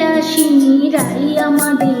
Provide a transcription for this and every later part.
বিলাসিনী রাই আমাদের।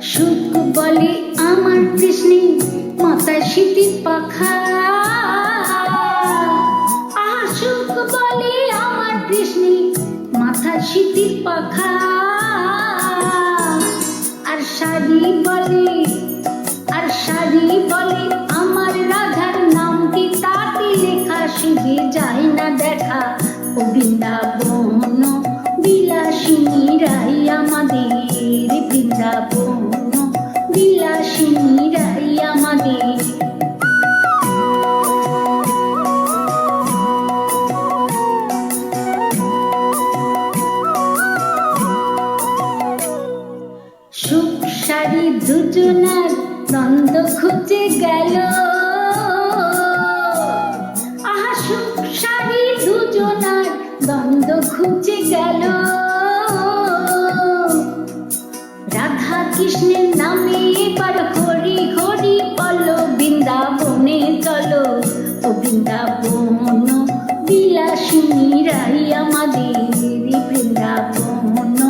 সুখ বলে আমার কৃষ্ণে মাথায় শীতির পাখা। সুখ বলে আমার কৃষ্ণে মাথা শীতির পাখা। আর শাড়ি বলে দুজনার দ্বন্দ্ব খুঁজে গেল। আহা দুজনার দ্বন্দ্ব খুঁজে গেল। রাধা কৃষ্ণের নামে এবার হরি হরি বলো, বৃন্দাবনে চলো। ও বৃন্দাবন, বিলাসিনী রাই আমাদের, বৃন্দাবন।